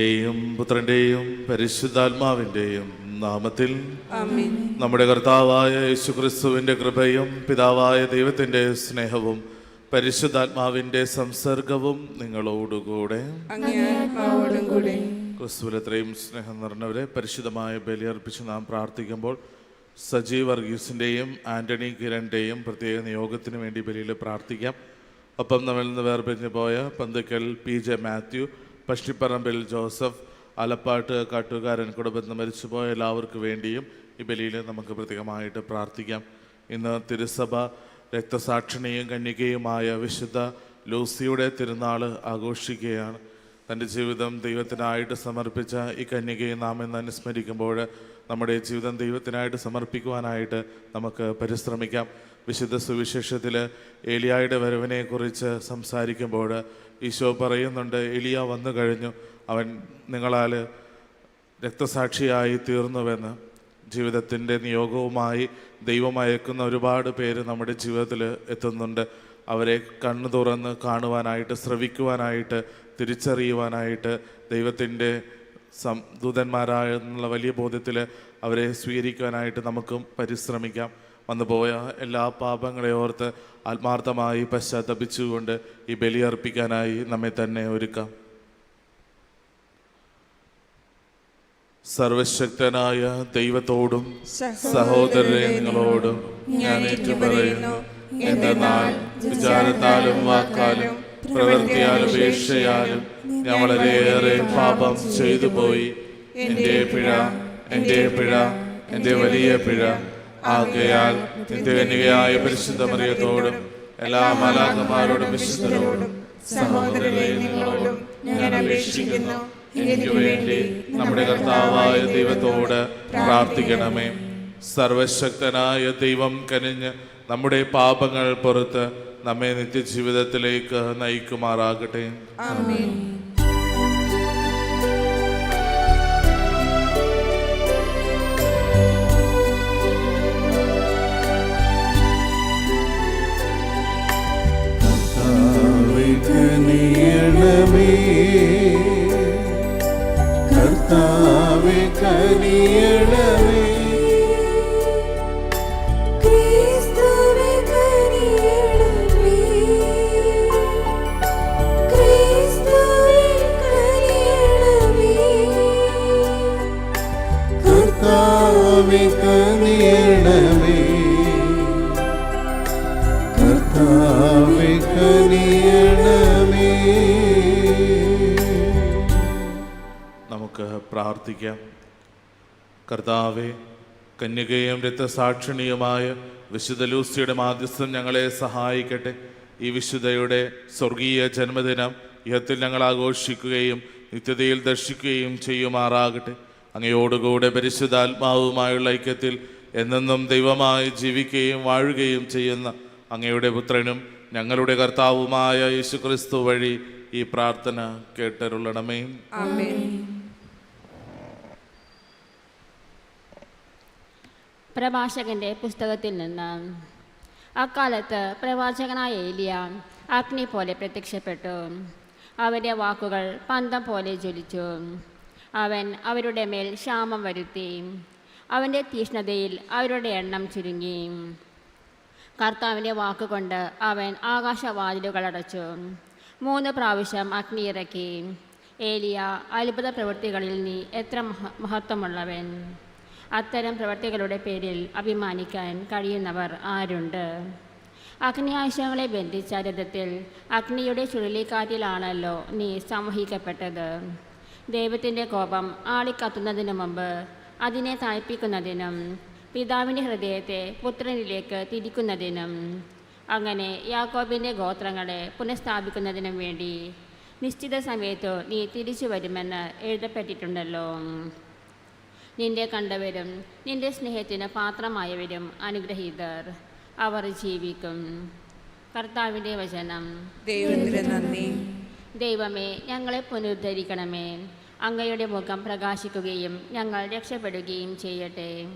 പിതാവിന്റെയും പുത്രന്റെയും പരിശുദ്ധാത്മാവിന്റെയും നാമത്തിൽ നമ്മുടെ കർത്താവായ യേശുക്രിസ്തുവിന്റെ കൃപയും പിതാവായ ദൈവത്തിന്റെ സ്നേഹവും പരിശുദ്ധാത്മാവിന്റെ സംസർഗവും നിങ്ങളോടുകൂടെ. ക്രിസ്തുവിലത്രയും സ്നേഹം നിറഞ്ഞവരെ പരിശുദ്ധമായ ബലിയർപ്പിച്ച് നാം പ്രാർത്ഥിക്കുമ്പോൾ സജീവ് വർഗീസിന്റെയും ആന്റണി കിരണിന്റെയും പ്രത്യേക നിയോഗത്തിന് വേണ്ടി ബലിയിൽ പ്രാർത്ഥിക്കാം. ഒപ്പം നമ്മിൽ നിന്ന് വേർപിരിഞ്ഞു പോയ പന്തുക്കൽ പി ജെ മാത്യു പഷ്ടിപ്പറമ്പിൽ ജോസഫ് ആലപ്പാട്ട് കാട്ടുകാരൻ കുടുംബത്തിൽ മരിച്ചുപോയ എല്ലാവർക്കും വേണ്ടിയും ഈ ബലിയിൽ നമുക്ക് പ്രത്യേകമായിട്ട് പ്രാർത്ഥിക്കാം. ഇന്ന് തിരുസഭ രക്തസാക്ഷിണിയും കന്യകയുമായ വിശുദ്ധ ലൂസിയുടെ തിരുനാൾ ആഘോഷിക്കുകയാണ്. തന്റെ ജീവിതം ദൈവത്തിനായിട്ട് സമർപ്പിച്ച ഈ കന്യകയെ നാം ഇന്ന് അനുസ്മരിക്കുമ്പോൾ നമ്മുടെ ജീവിതം ദൈവത്തിനായിട്ട് സമർപ്പിക്കുവാനായിട്ട് നമുക്ക് പരിശ്രമിക്കാം. വിശുദ്ധ സുവിശേഷത്തിൽ ഏലിയായുടെ വരവിനെക്കുറിച്ച് സംസാരിക്കുമ്പോൾ ഈശോ പറയുന്നുണ്ട് എലിയ വന്നു കഴിഞ്ഞു. അവൻ നിങ്ങളാൽ രക്തസാക്ഷിയായി തീർന്നുവെന്ന്. ജീവിതത്തിന്റെ നിയോഗവുമായി ദൈവം അയക്കുന്ന ഒരുപാട് പേര് നമ്മുടെ ജീവിതത്തിൽ എത്തുന്നുണ്ട്. അവരെ കണ്ണു തുറന്ന് കാണുവാനായിട്ട് ശ്രവിക്കുവാനായിട്ട് തിരിച്ചറിയുവാനായിട്ട് ദൈവത്തിന്റെ സം ദൂതന്മാരായ വലിയ ബോധ്യത്തിൽ അവരെ സ്വീകരിക്കുവാനായിട്ട് നമുക്കും പരിശ്രമിക്കാം. വന്നുപോയ എല്ലാ പാപങ്ങളെ ഓർത്ത് ആത്മാർത്ഥമായി പശ്ചാത്തപിച്ചുകൊണ്ട് ഈ ബലിയർപ്പിക്കാനായി നമ്മെ തന്നെ ഒരുക്കാം. സർവശക്തനായ ദൈവത്തോടും സഹോദരരെ നിങ്ങളോടും ഞാൻ ഏറ്റുപറയുന്നു. എന്തെന്നാൽ വിചാരത്താലും വാക്കാലും ഉപേക്ഷയാലും ഞാൻ വളരെയേറെ പാപം ചെയ്തു പോയി എന്റെ പിഴ എന്റെ പിഴ എന്റെ വലിയ പിഴ. ആകയാൽ നിന്റെ കന്യകയായ പരിശുദ്ധ മറിയത്തോടും എല്ലാ മാലാകന്മാരോടും വിശുദ്ധരോടും സഹോദരരെ നിങ്ങളോടും ഞാൻ അപേക്ഷിക്കുന്നു. എനിക്ക് വേണ്ടി നമ്മുടെ കർത്താവായ ദൈവത്തോട് പ്രാർത്ഥിക്കണമേ. സർവശക്തനായ ദൈവം കനിഞ്ഞ് നമ്മുടെ പാപങ്ങൾ പുറത്ത് നമ്മെ നിത്യജീവിതത്തിലേക്ക് നയിക്കുമാറാകട്ടെ. ആമേൻ. കർത്താവേ കനിയണമേ പ്രാർത്ഥിക്കാം. കർത്താവെ കന്യകയും രക്തസാക്ഷിണിയുമായ വിശുദ്ധ ലൂസിയുടെ മാധ്യസ്ഥം ഞങ്ങളെ സഹായിക്കട്ടെ. ഈ വിശുദ്ധയുടെ സ്വർഗീയ ജന്മദിനം ഇഹത്തിൽ ഞങ്ങൾ ആഘോഷിക്കുകയും നിത്യതയിൽ ദർശിക്കുകയും ചെയ്യുമാറാകട്ടെ. അങ്ങയോടുകൂടെ പരിശുദ്ധാത്മാവുമായുള്ള ഐക്യത്തിൽ എന്നെന്നും ദൈവമായി ജീവിക്കുകയും വാഴുകയും ചെയ്യുന്ന അങ്ങയുടെ പുത്രനും ഞങ്ങളുടെ കർത്താവുമായ യേശുക്രിസ്തു വഴി ഈ പ്രാർത്ഥന കേട്ടരുളണമേ. ആമേൻ പ്രഭാഷകന്റെ പുസ്തകത്തിൽ നിന്ന്. അക്കാലത്ത് പ്രവാചകനായ ഏലിയ അഗ്നി പോലെ പ്രത്യക്ഷപ്പെട്ടു. അവന്റെ വാക്കുകൾ പന്തം പോലെ ജ്വലിച്ചു. അവൻ അവരുടെ മേൽ ക്ഷാമം വരുത്തി. അവന്റെ തീഷ്ണതയിൽ അവരുടെ എണ്ണം ചുരുങ്ങി. കർത്താവിന്റെ വാക്കുകൊണ്ട് അവൻ ആകാശവാതിലുകൾ അടച്ചു. മൂന്ന് പ്രാവശ്യം അഗ്നി ഇറക്കി. ഏലിയ അത്ഭുത പ്രവൃത്തികളിൽ നീ എത്ര മഹ മഹത്വമുള്ളവൻ. അത്തരം പ്രവർത്തികളുടെ പേരിൽ അഭിമാനിക്കാൻ കഴിയുന്നവർ ആരുണ്ട്? അഗ്നിയാശങ്ങളെ ബന്ധിച്ച രഥത്തിൽ അഗ്നിയുടെ ചുഴലിക്കാറ്റിലാണല്ലോ നീ സംവഹിക്കപ്പെട്ടത് ദൈവത്തിന്റെ കോപം ആളിക്കത്തുന്നതിനു മുമ്പ് അതിനെ താഴ്പ്പിക്കുന്നതിനും പിതാവിന്റെ ഹൃദയത്തെ പുത്രനിലേക്ക് തിരിക്കുന്നതിനും അങ്ങനെ യാക്കോബിന്റെ ഗോത്രങ്ങളെ പുനഃസ്ഥാപിക്കുന്നതിനും വേണ്ടി നിശ്ചിത സമയത്തു നീ തിരിച്ചു വരുമെന്ന് എഴുതപ്പെട്ടിട്ടുണ്ടല്ലോ. നിന്റെ കണ്ടവരും നിന്റെ സ്നേഹത്തിന് പാത്രമായവരും അനുഗ്രഹീതർ. അവർ ജീവിക്കും. കർത്താവിന്റെ വചനം. ദൈവത്തിന് നന്ദി. ദൈവമേ ഞങ്ങളെ പുനരുദ്ധരിക്കണമേ. അങ്ങയുടെ മുഖം പ്രകാശിക്കുകയും ഞങ്ങൾ രക്ഷപ്പെടുകയും ചെയ്യട്ടെ.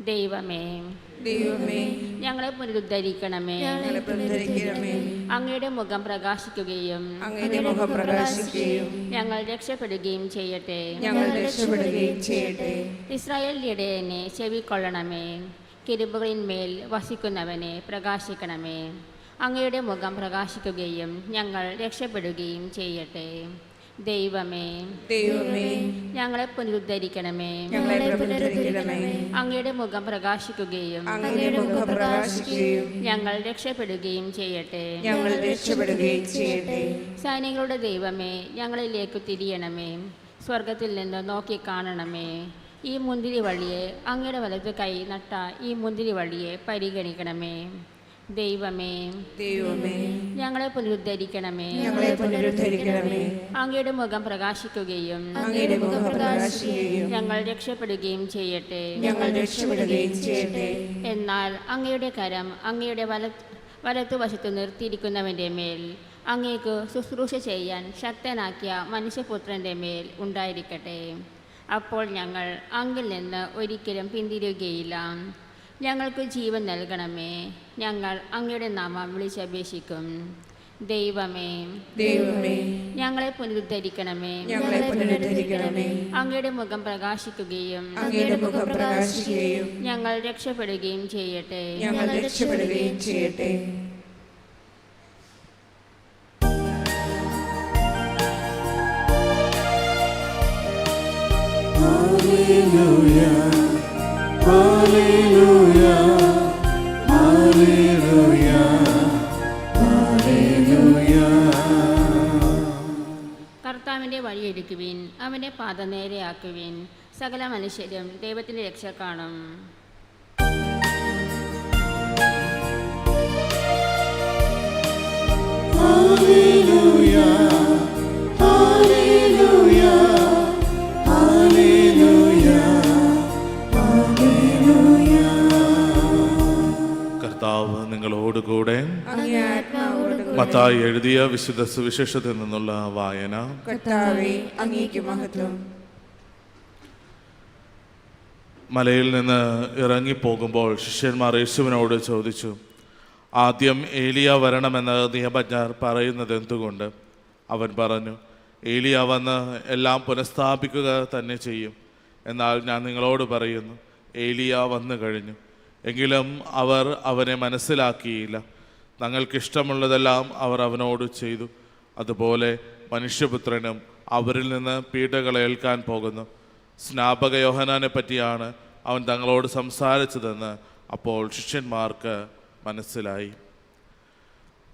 ദൈവമേ. ദൈവമേ. ഞങ്ങളെ പുനരുദ്ധരിക്കണമേ. ഞങ്ങളെ പുനരുദ്ധരിക്കണമേ. അങ്ങയുടെ മുഖം പ്രകാശിക്കുകയും അങ്ങയുടെ മുഖം പ്രകാശിക്കുകയും ഞങ്ങൾ രക്ഷപ്പെടുകയും ചെയ്യട്ടെ. ഞങ്ങൾ രക്ഷപ്പെടുകയും ചെയ്യട്ടെ. എന്നെ ചെവിക്കൊള്ളണമേ. കിരുബുകളിന്മേൽ വസിക്കുന്നവനെ പ്രകാശിക്കണമേ. അങ്ങയുടെ മുഖം പ്രകാശിക്കുകയും ഞങ്ങൾ രക്ഷപ്പെടുകയും ചെയ്യട്ടെ. ദൈവമേ. ദൈവമേ. ഞങ്ങളെ പുനരുദ്ധരിക്കണമേ. ഞങ്ങളെ പുനരുദ്ധരിക്കണമേ. അങ്ങയുടെ മുഖം പ്രകാശിക്കുകയും അങ്ങയുടെ മുഖം പ്രകാശിക്കുകയും ഞങ്ങൾ രക്ഷപ്പെടുകയും ചെയ്യട്ടെ. ഞങ്ങൾ രക്ഷപ്പെടുകയും ചെയ്യട്ടെ. സൈനികളുടെ ദൈവമേ ഞങ്ങളിലേക്ക് തിരിയണമേ. സ്വർഗത്തിൽ നിന്ന് നോക്കി കാണണമേ. ഈ മുന്തിരി വള്ളിയെ അങ്ങയുടെ വലത്ത് കൈ നട്ട ഈ മുന്തിരി വള്ളിയെ പരിഗണിക്കണമേ. ദൈവമേ. ദൈവമേ. ഞങ്ങളെ പുനരുദ്ധരിക്കണമേ. ഞങ്ങളെ പുനരുദ്ധരിക്കണമേ. അങ്ങയുടെ മുഖം പ്രകാശിക്കുകയും അങ്ങയുടെ മുഖം പ്രകാശിക്കുകയും ഞങ്ങൾ രക്ഷപ്പെടുകയും ചെയ്യട്ടെ. ഞങ്ങൾ രക്ഷപ്പെടുകയും ചെയ്യട്ടെ. എന്നാൽ അങ്ങയുടെ കരം അങ്ങയുടെ വല വലത്തുവശത്ത് നിർത്തിയിരിക്കുന്നവന്റെ മേൽ അങ്ങേക്ക് ശുശ്രൂഷ ചെയ്യാൻ ശക്തനാക്കിയ മനുഷ്യപുത്രന്റെ മേൽ ഉണ്ടായിരിക്കട്ടെ. അപ്പോൾ ഞങ്ങൾ അങ്ങിൽ നിന്ന് ഒരിക്കലും പിന്തിരിയുകയില്ല. ഞങ്ങൾക്ക് ജീവൻ നൽകണമേ. ഞങ്ങൾ അങ്ങയുടെ നാമം വിളിച്ചപേക്ഷിക്കും. ദൈവമേ. ദൈവമേ. ഞങ്ങളെ പുനരുദ്ധരിക്കണമേ. ഞങ്ങളെ പുനരുദ്ധരിക്കണമേ. അങ്ങയുടെ മുഖം പ്രകാശിക്കുകയും അങ്ങയുടെ മുഖം പ്രകാശിക്കുകയും ഞങ്ങൾ രക്ഷപ്പെടുകയും ചെയ്യട്ടെ. ഞങ്ങൾ രക്ഷപ്പെടുകയും ചെയ്യട്ടെ. ഹല്ലേലൂയ കർത്താവിന്റെ വഴിയൊരുക്കുവിൻ അവന്റെ പാത നേരെയാക്കുവിൻ. സകല മനുഷ്യരും ദൈവത്തിന്റെ രക്ഷ കാണും. ഹല്ലേലൂയ കർത്താവ് നിങ്ങളോടുകൂടെ. മത്തായി എഴുതിയ വിശുദ്ധ സുവിശേഷത്തിൽ നിന്നുള്ള വായന. മലയിൽ നിന്ന് ഇറങ്ങിപ്പോകുമ്പോൾ ശിഷ്യന്മാർ യേശുവിനോട് ചോദിച്ചു ആദ്യം ഏലിയ വരണമെന്ന് നിയമജ്ഞർ പറയുന്നത് എന്തുകൊണ്ട്? അവൻ പറഞ്ഞു ഏലിയ വന്ന് എല്ലാം പുനഃസ്ഥാപിക്കുക തന്നെ ചെയ്യും. എന്നാൽ ഞാൻ നിങ്ങളോട് പറയുന്നു ഏലിയ വന്നു കഴിഞ്ഞു. എങ്കിലും അവർ അവനെ മനസ്സിലാക്കിയില്ല. തങ്ങൾക്കിഷ്ടമുള്ളതെല്ലാം അവർ അവനോട് ചെയ്തു. അതുപോലെ മനുഷ്യപുത്രനും അവരിൽ നിന്ന് പീഡകൾ ഏൽക്കാൻ പോകുന്നു. സ്നാപക യോഹനാനെ പറ്റിയാണ് അവൻ തങ്ങളോട് സംസാരിച്ചതെന്ന് അപ്പോൾ ശിഷ്യന്മാർക്ക് മനസ്സിലായി.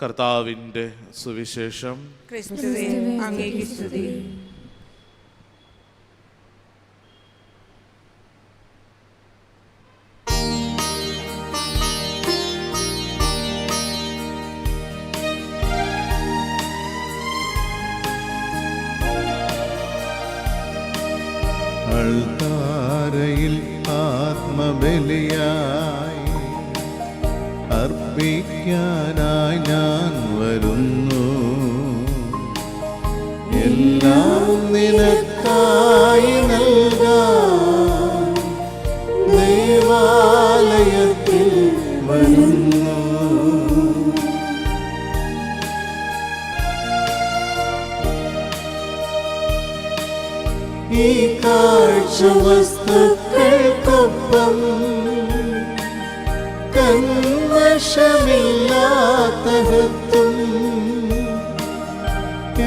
കർത്താവിന്റെ സുവിശേഷം. അൾത്താരയിൽ ആത്മബലിയായി അർപ്പിക്കാനായി ഞാൻ വരുന്നു. എല്ലാം നിനക്കായി നൽകാം. ദേവാലയത്തിൽ ഈ കാഴ്ച വസ്തുക്കൾക്കൊപ്പം കന്മഷമില്ലാത്ത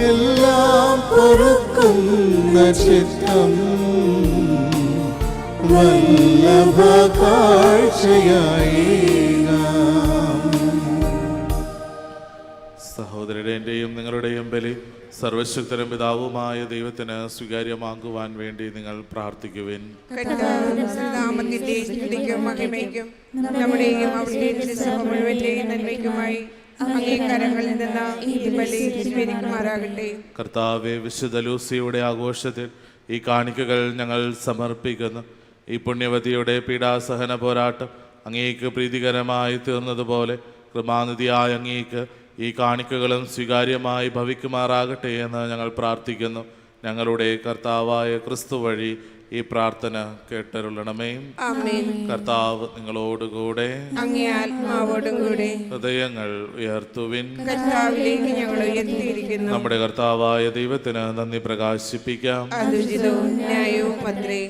എല്ലാം പൊറുക്കുന്ന ചിത്തം വല്ലഭ കാഴ്ചയായി. സഹോദരന്റെയും നിങ്ങളുടെയും ബലി സർവശക്തരും പിതാവുമായ ദൈവത്തിന് സ്വീകാര്യമാകുവാൻ വേണ്ടി നിങ്ങൾ പ്രാർത്ഥിക്കുവിൻ. നമ്മുടെയും മുഴുവന്റെയും നന്മയ്ക്കുമായി കർത്താവെ വിശുദ്ധ ലൂസിയുടെ ആഘോഷത്തിൽ ഈ കാണിക്കകൾ ഞങ്ങൾ സമർപ്പിക്കുന്നു. ഈ പുണ്യവതിയുടെ പീഡാസഹന പോരാട്ടം അങ്ങേക്ക് പ്രീതികരമായി തീർന്നതുപോലെ കൃമാനിധിയായ അങ്ങേക്ക് ഈ കാണിക്കകളും സ്വീകാര്യമായി ഭവിക്കുമാറാകട്ടെ എന്ന് ഞങ്ങൾ പ്രാർത്ഥിക്കുന്നു. ഞങ്ങളുടെ കർത്താവായ ക്രിസ്തു വഴി ഈ പ്രാർത്ഥന കേട്ടരുളണമേ. ആമേൻ. കർത്താവ് നിങ്ങളോടുകൂടെ. കൂടെ ഹൃദയങ്ങൾ ഉയർത്തുവിൻ. നമ്മുടെ കർത്താവായ ദൈവത്തിന് നന്ദി പ്രകാശിപ്പിക്കാം.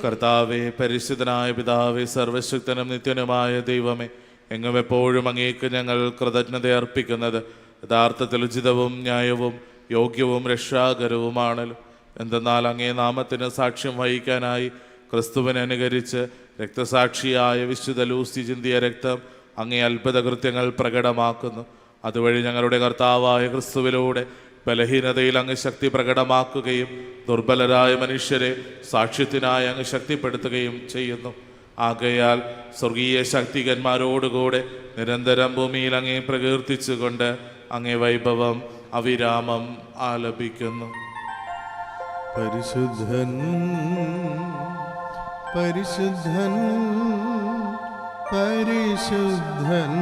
കർത്താവെ പരിശുദ്ധനായ പിതാവെ സർവശക്തനും നിത്യനുമായ ദൈവമേ എങ്ങും എപ്പോഴും അങ്ങേക്ക് ഞങ്ങൾ കൃതജ്ഞത അർപ്പിക്കുന്നത്. യഥാർത്ഥത്തിൽ ഉചിതവും ന്യായവും യോഗ്യവും രക്ഷാകരവുമാണല്ലോ. എന്തെന്നാൽ അങ്ങേ നാമത്തിന് സാക്ഷ്യം വഹിക്കാനായി ക്രിസ്തുവിനെ അനുകരിച്ച് രക്തസാക്ഷിയായ വിശുദ്ധ ലൂസി ചിന്തിയ രക്തം അങ്ങേ അത്ഭുത കൃത്യങ്ങൾ പ്രകടമാക്കുന്നു. അതുവഴി ഞങ്ങളുടെ കർത്താവായ ക്രിസ്തുവിലൂടെ ബലഹീനതയിൽ അങ്ങ് ശക്തി പ്രകടമാക്കുകയും ദുർബലരായ മനുഷ്യരെ സാക്ഷ്യത്തിനായി അങ്ങ് ശക്തിപ്പെടുത്തുകയും ചെയ്യുന്നു. ആകയാൽ സ്വർഗീയ ശക്തികന്മാരോടുകൂടെ നിരന്തരം ഭൂമിയിൽ അങ്ങേ പ്രകീർത്തിച്ചുകൊണ്ട് അങ്ങേ വൈഭവം അവിരാമം ആലപിക്കുന്നു. പരിശുദ്ധൻ പരിശുദ്ധൻ പരിശുദ്ധൻ.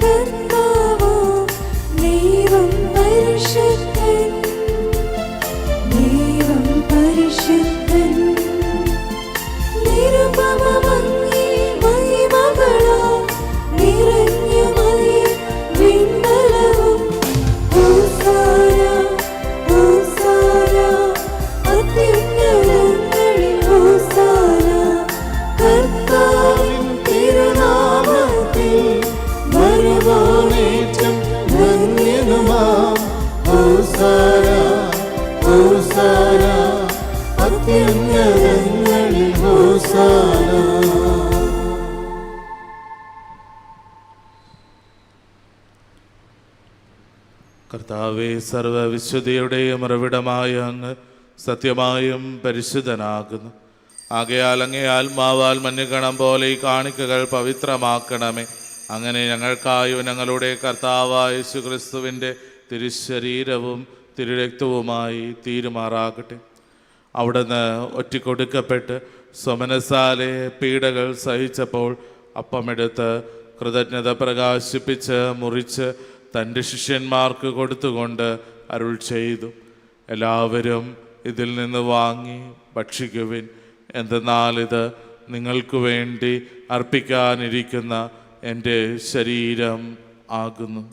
ദൈവം സർവവിശുദ്ധിയുടെയും ഉറവിടമായ അങ്ങ് സത്യമായും പരിശുദ്ധനാകുന്നു. ആകയാൽ അങ്ങേ ആത്മാവാൽ മഞ്ഞുകണം പോലെ ഈ കാണിക്കകൾ പവിത്രമാക്കണമേ. അങ്ങനെ ഞങ്ങൾക്കായും ഞങ്ങളുടെ കർത്താവായ യേശുക്രിസ്തുവിന്റെ തിരുശരീരവും തിരുരക്തവുമായി തീരുമാറാകട്ടെ. അവിടുന്ന് ഒറ്റിക്കൊടുക്കപ്പെട്ട് സ്വമനസാലെ പീഡകൾ സഹിച്ചപ്പോൾ അപ്പമെടുത്ത് കൃതജ്ഞത പ്രകാശിപ്പിച്ച് മുറിച്ച് തന്റെ ശിഷ്യന്മാർക്ക് കൊടുത്തുകൊണ്ട് അരുൾ ചെയ്തു. എല്ലാവരും ഇതിൽ നിന്ന് വാങ്ങി ഭക്ഷിക്കുവിൻ. എന്തെന്നാൽ ഇത് നിങ്ങൾക്ക് വേണ്ടി അർപ്പിക്കാനിരിക്കുന്ന എന്റെ ശരീരം ആകുന്നു.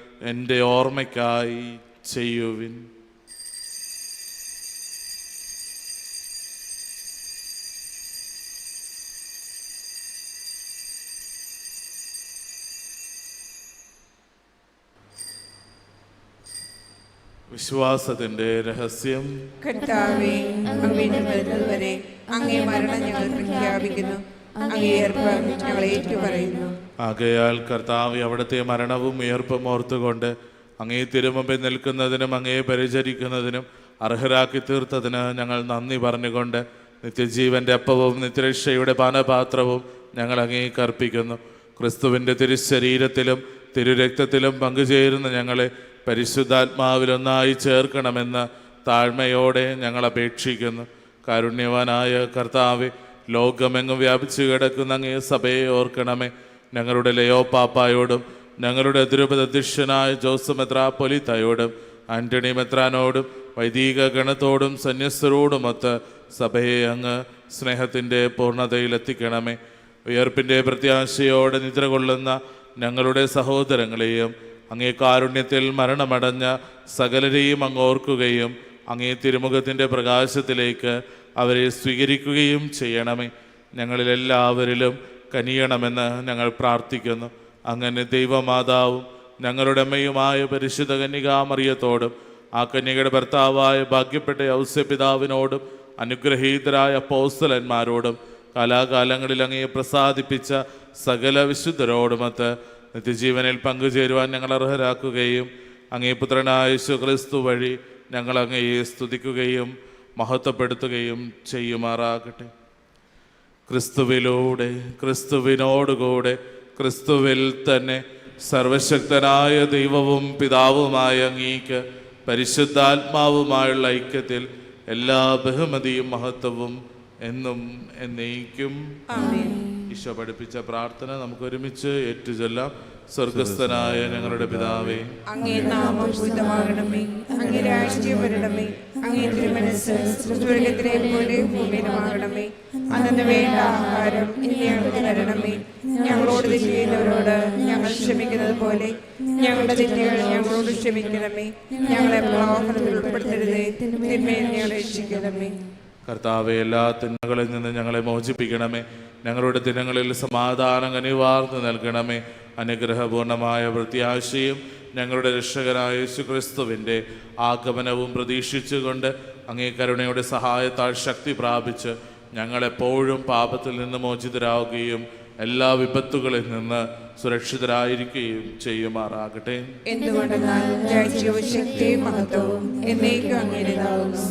എന്റെ ഓർമ്മയ്ക്കായി ചെയ്യുവിൻ. വിശ്വാസത്തിന്റെ രഹസ്യം. കർത്താവേ അങ്ങ് വീണ്ടും വരുന്നതുവരെ അങ്ങേ മരണം ഞങ്ങൾ പ്രഖ്യാപിക്കുന്നു. അങ്ങേ ഏർപ്പം ഞങ്ങൾ ഏറ്റുപറയുന്നു. ആകയാൽ കർത്താവ് അവിടുത്തെ മരണവും ഉയർപ്പും ഓർത്തുകൊണ്ട് അങ്ങേ തിരുമുമ്പിൽ നിൽക്കുന്നതിനും അങ്ങേ പരിചരിക്കുന്നതിനും അർഹരാക്കി തീർത്തതിന് ഞങ്ങൾ നന്ദി പറഞ്ഞുകൊണ്ട് നിത്യജീവന്റെ അപ്പവും നിത്യരക്ഷയുടെ പാനപാത്രവും ഞങ്ങൾ അങ്ങേക്ക് അർപ്പിക്കുന്നു ക്രിസ്തുവിന്റെ തിരുശരീരത്തിലും തിരുരക്തത്തിലും പങ്കുചേരുന്ന ഞങ്ങളെ പരിശുദ്ധാത്മാവിലൊന്നായി ചേർക്കണമെന്ന് താഴ്മയോടെ ഞങ്ങൾ അപേക്ഷിക്കുന്നു. കാരുണ്യവാനായ കർത്താവ് ലോകമെങ്ങും വ്യാപിച്ചു കിടക്കുന്ന അങ്ങേ സഭയെ ഓർക്കണമേ. ഞങ്ങളുടെ ലയോ പാപ്പായോടും ഞങ്ങളുടെ തിരുപതി അധ്യക്ഷനായ ജോസ് മെത്രാപ്പൊലിത്തയോടും ആന്റണി മെത്രാനോടും വൈദിക ഗണത്തോടും സന്യസ്തരോടുമൊത്ത് സഭയെ അങ്ങ് സ്നേഹത്തിന്റെ പൂർണതയിലെത്തിക്കണമേ. ഉയർപ്പിന്റെ പ്രത്യാശയോടെ നിദ്ര കൊള്ളുന്ന ഞങ്ങളുടെ സഹോദരങ്ങളെയും അങ്ങേ കാരുണ്യത്തിൽ മരണമടഞ്ഞ സകലരെയും അങ്ങ് ഓർക്കുകയും അങ്ങേ തിരുമുഖത്തിന്റെ പ്രകാശത്തിലേക്ക് അവരെ സ്വീകരിക്കുകയും ചെയ്യണമേ. ഞങ്ങളിലെല്ലാവരിലും കനിയണമെന്ന് ഞങ്ങൾ പ്രാർത്ഥിക്കുന്നു. അങ്ങനെ ദൈവമാതാവും ഞങ്ങളുടെ അമ്മയുമായ പരിശുദ്ധ കന്യകാമറിയത്തോടും ആ കന്യകയുടെ ഭർത്താവായ ഭാഗ്യപ്പെട്ട ഔസ്യപിതാവിനോടും അനുഗ്രഹീതരായ പൗസ്തലന്മാരോടും കാലാകാലങ്ങളിൽ അങ്ങയെ പ്രസാദിപ്പിച്ച സകല വിശുദ്ധരോടുമൊത്ത് നിത്യജീവനിൽ പങ്കുചേരുവാൻ ഞങ്ങൾ അർഹരാക്കുകയും അങ്ങേ പുത്രനായ ക്രിസ്തു വഴി ഞങ്ങൾ അങ്ങയെ സ്തുതിക്കുകയും മഹത്വപ്പെടുത്തുകയും ചെയ്യുമാറാകട്ടെ. ക്രിസ്തുവിലൂടെ ക്രിസ്തുവിനോടുകൂടെ ക്രിസ്തുവിൽ തന്നെ സർവശക്തനായ ദൈവവും പിതാവുമായ അങ്ങീക്ക് പരിശുദ്ധാത്മാവുമായുള്ള ഐക്യത്തിൽ എല്ലാ ബഹുമതിയും മഹത്വവും എന്നും എന്നേക്കും. ഈശോ പഠിപ്പിച്ച പ്രാർത്ഥന നമുക്ക് ഒരുമിച്ച് ഏറ്റുചൊല്ലാം. സ്വർഗസ്ഥനായ ഞങ്ങളുടെ പിതാവേ. അങ്ങേ നാമം അങ്ങേ രാഷ്ട്രീയം വരണമേ. അങ്ങേ തിരുമനസ് സ്വർഗത്തിലെ പോലെ ഭൂമിയിലുമാകണമേ. അന്നു വേണ്ട ആഹാരം ഇനി ഞങ്ങൾക്ക് തരണമേ. ഞങ്ങളോട് ചെയ്യുന്നവരോട് ഞങ്ങൾ ക്ഷമിക്കുന്നത് പോലെ ഞങ്ങളുടെ തെറ്റുകൾ ഞങ്ങളോട് ക്ഷമിക്കണമേ. ഞങ്ങളെ പ്രലോഭനത്തിൽ ഉൾപ്പെടുത്തരുതേ. തിന്മയിൽ ഞങ്ങളെ രക്ഷിക്കണമേ. കർത്താവെ എല്ലാ തിന്മകളിൽ നിന്ന് ഞങ്ങളെ മോചിപ്പിക്കണമേ. ഞങ്ങളുടെ ദിനങ്ങളിൽ സമാധാനം കനിവാർന്ന് നൽകണമേ. അനുഗ്രഹപൂർണമായ പ്രത്യാശയും ഞങ്ങളുടെ രക്ഷകനായ യേശുക്രിസ്തുവിന്റെ ആഗമനവും പ്രതീക്ഷിച്ചുകൊണ്ട് അങ്ങേ കരുണയുടെ സഹായത്താൽ ശക്തി പ്രാപിച്ച് ഞങ്ങളെപ്പോഴും പാപത്തിൽ നിന്ന് മോചിതരാകുകയും എല്ലാ വിപത്തുകളിൽ നിന്ന് സുരക്ഷിതരായിരിക്കുകയും ചെയ്യുമാറാകട്ടെ.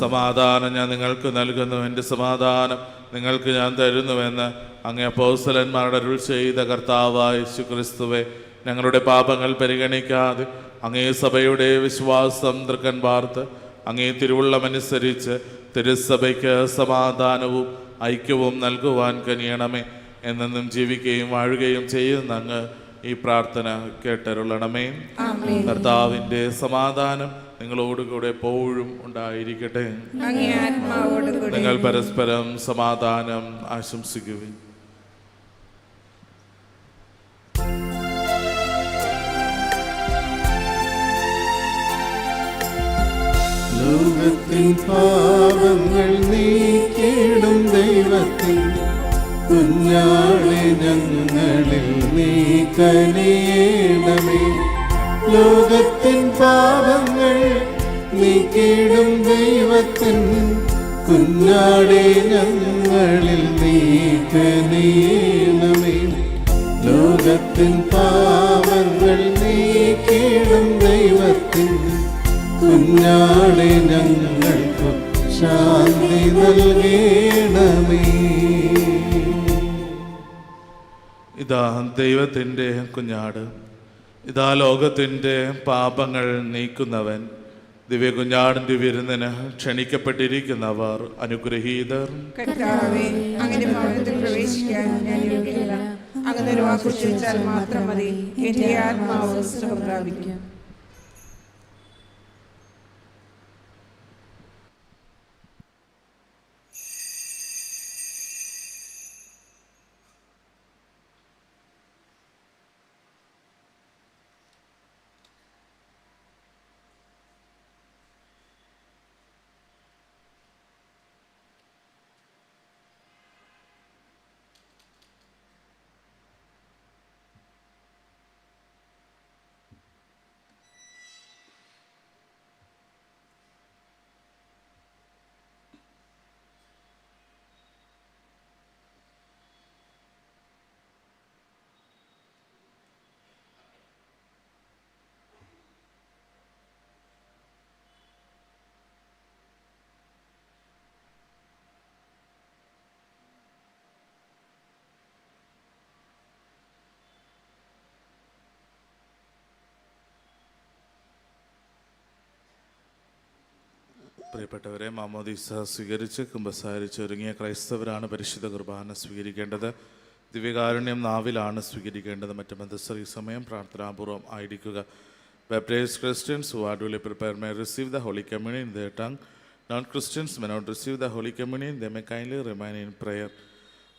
സമാധാനം ഞാൻ നിങ്ങൾക്ക് നൽകുന്നു. എന്റെ സമാധാനം നിങ്ങൾക്ക് ഞാൻ തരുന്നുവെന്ന് അങ്ങേ അപ്പോസ്തലന്മാരുടെ അരുൾ ചെയ്ത കർത്താവായ യേശുക്രിസ്തുവെ ഞങ്ങളുടെ പാപങ്ങൾ പരിഗണിക്കാതെ അങ്ങേ സഭയുടെ വിശ്വാസം തൃക്കൻ പാർത്ത് അങ്ങേ തിരുവുള്ളമനുസരിച്ച് തിരുസഭയ്ക്ക് സമാധാനവും ഐക്യവും നൽകുവാൻ കനിയണമേ. എന്നെന്നും ജീവിക്കുകയും വാഴുകയും ചെയ്യുന്ന അങ്ങ് ഈ പ്രാർത്ഥന കേട്ടരുളണമേ. കർത്താവിന്റെ സമാധാനം നിങ്ങളോടുകൂടെ എപ്പോഴും ഉണ്ടായിരിക്കട്ടെ. അങ്ങേ ആത്മാവോടും കൂടി. നിങ്ങൾ പരസ്പരം സമാധാനം ആശംസിക്കുവിൻ. ലോകത്തിൽ പാപങ്ങൾ നീക്കിടും ദൈവത്തിൻ കുഞ്ഞാളെ ഞങ്ങളിൽ നീ കനിയേണമേ. ലോകത്തിൻ പാപങ്ങൾ നീക്കിടും ദൈവത്തിൻ. കുഞ്ഞാളെ ഞങ്ങളിൽ നീ കനിയേണമേ. ലോകത്തിൻ പാപങ്ങൾ നീക്കിടും ദൈവത്തിൻ. കുഞ്ഞാടെ ഞങ്ങൾക്ക് ശാന്തി നൽകണമേ ഇതാ ദൈവത്തിന്റെ കുഞ്ഞാട്. ഇതാ ലോകത്തിന്റെ പാപങ്ങൾ നീക്കുന്നവൻ. ദിവ്യ കുഞ്ഞാടിന്റെ വിരുന്നിന് ക്ഷണിക്കപ്പെട്ടിരിക്കുന്നവർ അനുഗ്രഹീതർ. അങ്ങനെ ഒരു വാക്കു മാത്രം മതി. എന്റെ ആത്മാവ് പ്രാപിക്കും പ്രിയപ്പെട്ടവരെ മാമോദീസ സ്വീകരിച്ച് കുമ്പസാരിച്ച് ഒരുങ്ങിയ ക്രൈസ്തവരാണ് പരിശുദ്ധ കുർബാന സ്വീകരിക്കേണ്ടത് ദിവ്യകാരുണ്യം നാവിലാണ് സ്വീകരിക്കേണ്ടത് മറ്റ് ഈ സമയം പ്രാർത്ഥനാപൂർവം ആയിരിക്കുക baptise Christians who are duly prepared may receive the Holy Communion in their tongue. Non-Christians may not receive the Holy Communion. They may kindly remain in prayer.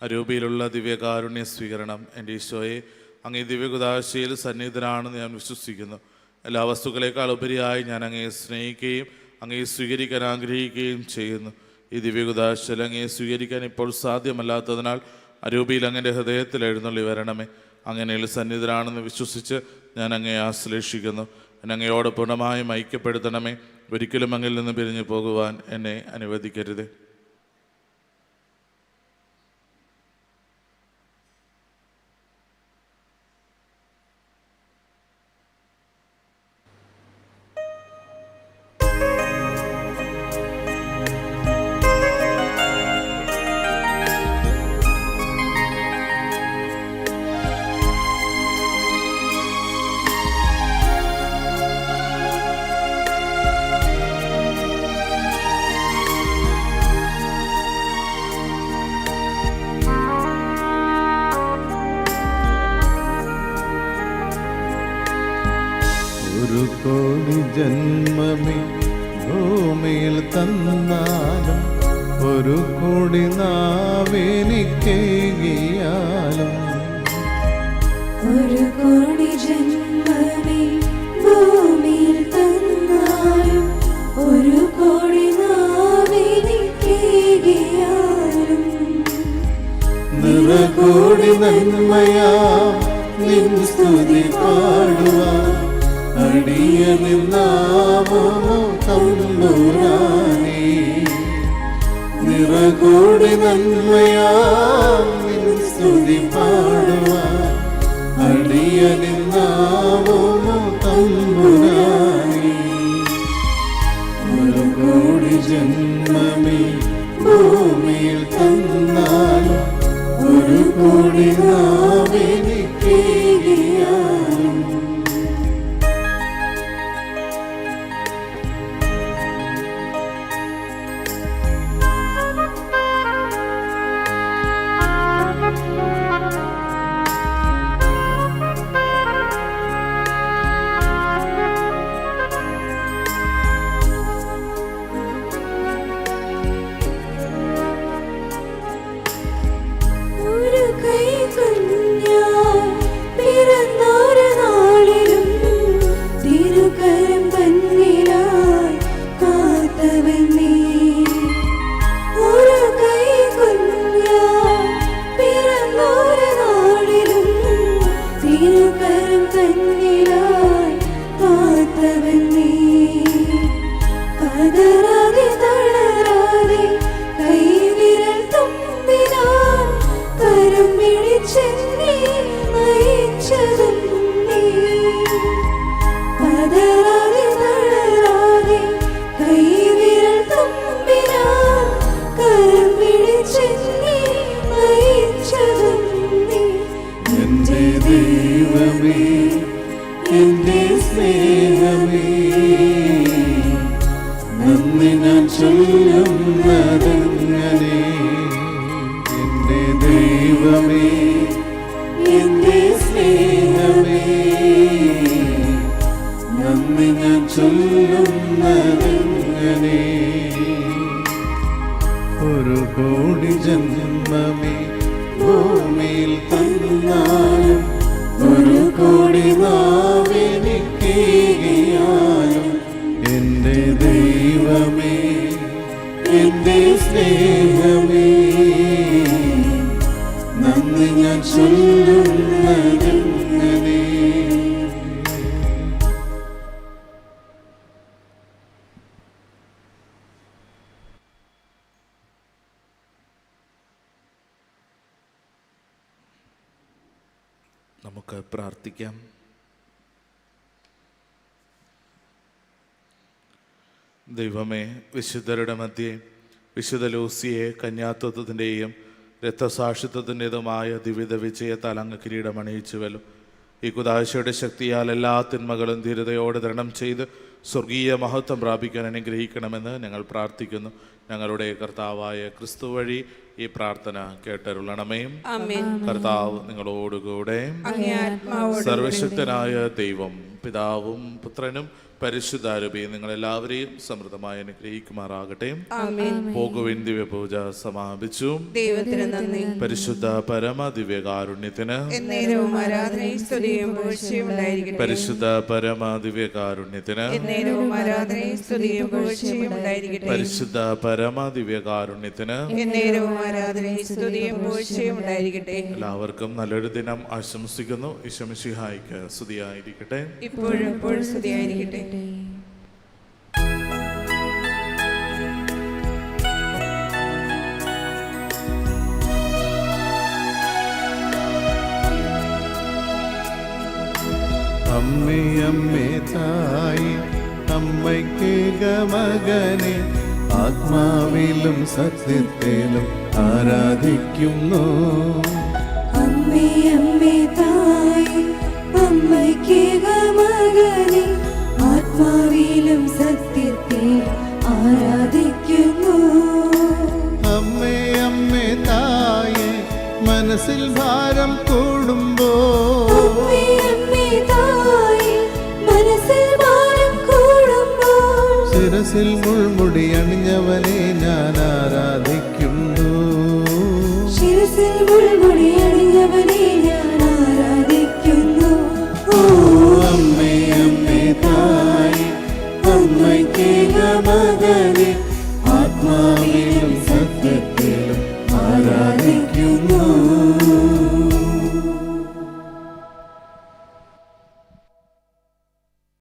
അരൂപിയിലുള്ള ദിവ്യകാരുണ്യ സ്വീകരണം എന്റെ ഈശോയെ അങ്ങേ ദിവ്യകുദാശയിൽ സന്നിഹിതനാണെന്ന് ഞാൻ വിശ്വസിക്കുന്നു എല്ലാ വസ്തുക്കളേക്കാൾ ഉപരിയായി ഞാൻ അങ്ങയെ സ്നേഹിക്കുകയും അങ്ങയെ സ്വീകരിക്കാൻ ആഗ്രഹിക്കുകയും ചെയ്യുന്നു. ഈ ദിവ്യകുദാശയിൽ അങ്ങേ സ്വീകരിക്കാൻ ഇപ്പോൾ സാധ്യമല്ലാത്തതിനാൽ അരൂപിയിൽ അങ്ങന്റെ ഹൃദയത്തിൽ എഴുന്നള്ളി വരണമേ. അങ്ങനെയുള്ള സന്നിധിരാണെന്ന് വിശ്വസിച്ച് ഞാൻ അങ്ങേ ആശ്ലേഷിക്കുന്നു. എന്നെ അങ്ങയോട് പൂർണമായും ഐക്യപ്പെടുത്തണമേ. ഒരിക്കലും അങ്ങിൽ നിന്ന് പിരിഞ്ഞു പോകുവാൻ എന്നെ അനുവദിക്കരുത്. ജന്മമേ ഭൂമിയിൽ തന്നാലും ഒരു കൊടി നാവിനിക്കേകിയാലും. ഒരു കോടി ജന്മമേ ഭൂമിയിൽ തന്നാലും ഒരു കോടി നാവിനിക്കേകിയാലും. നിറകോടി നന്മയാ നിൻ സ്തുതി പാടുവാൻ. അടിയ നിന്നാമോ തമ്പുരാനേ നിറകോടി സ്തുതി പാടുവാൻ. അടിയ നിന്നാമോ തമ്പുരാനേ ഒരു കോടി ജന്മമേ ഭൂമിയിൽ തന്നാലും ഒരു കോടി നാവിനിക്കേകിയാലും இது ഞാൻ നമുക്ക് പ്രാർത്ഥിക്കാം. ദൈവമേ വിശുദ്ധരുടെ മധ്യേ വിശുദ്ധ ലൂസിയെ കന്യാത്വത്തിന്റെയും രക്തസാക്ഷിത്വത്തിന്റെതുമായ ദിവിധ വിജയത്താൽ അങ്ങ് കിരീടം കിരീടമണിയിച്ചുവല്ലോ. ഈ കുദാശയുടെ ശക്തിയാൽ എല്ലാ തിന്മകളും ധീരതയോടെ ദൃഢം ചെയ്ത് സ്വർഗീയ മഹത്വം പ്രാപിക്കാൻ അനുഗ്രഹിക്കണമെന്ന് ഞങ്ങൾ പ്രാർത്ഥിക്കുന്നു. ഞങ്ങളുടെ കർത്താവായ ക്രിസ്തു വഴി ഈ പ്രാർത്ഥന കേട്ടരുളണമേ. കർത്താവ് നിങ്ങളോടുകൂടെ. സർവശക്തനായ ദൈവം പിതാവും പുത്രനും പരിശുദ്ധാരൂപിയും നിങ്ങളെല്ലാവരെയും സമൃദ്ധമായി അനുഗ്രഹിക്കുമാറാകട്ടെ. പോകുവിൻ ദിവ്യപൂജ സമാപിച്ചു. ദൈവത്തിന് നന്ദി. പരിശുദ്ധ പരമ ദിവ്യകാരുണ്യത്തിന് പരിശുദ്ധ പരമ ദിവ്യകാരുണ്യത്തിന് പരിശുദ്ധ പരമ ദിവ്യകാരുണ്യത്തിന് എല്ലാവർക്കും നല്ലൊരു ദിനം ആശംസിക്കുന്നു. ഇശമിഷിഹായിക്ക് സ്തുതിയായിരിക്കട്ടെ. ഇപ്പോഴും എപ്പോഴും സ്തുതിയായിരിക്കട്ടെ അമ്മേ അമ്മേ തായി അമ്മയ്ക്കേക മകനെ ആത്മാവിലും സത്യത്തിലും ആരാധിക്കുന്നു. അമ്മേ അമ്മേ തായി അമ്മയ്ക്കേക മകനെ ആത്മാവിലും സത്യത്തെ ആരാധിക്കുന്നു. അമ്മേ അമ്മേ തായെ മനസ്സിൽ ഭാരം കൂടുമ്പോ. മനസ്സിൽ ഭാരം കൂടുമ്പോ. ശിരസിൽ മുൾമുടി അണിഞ്ഞവനെ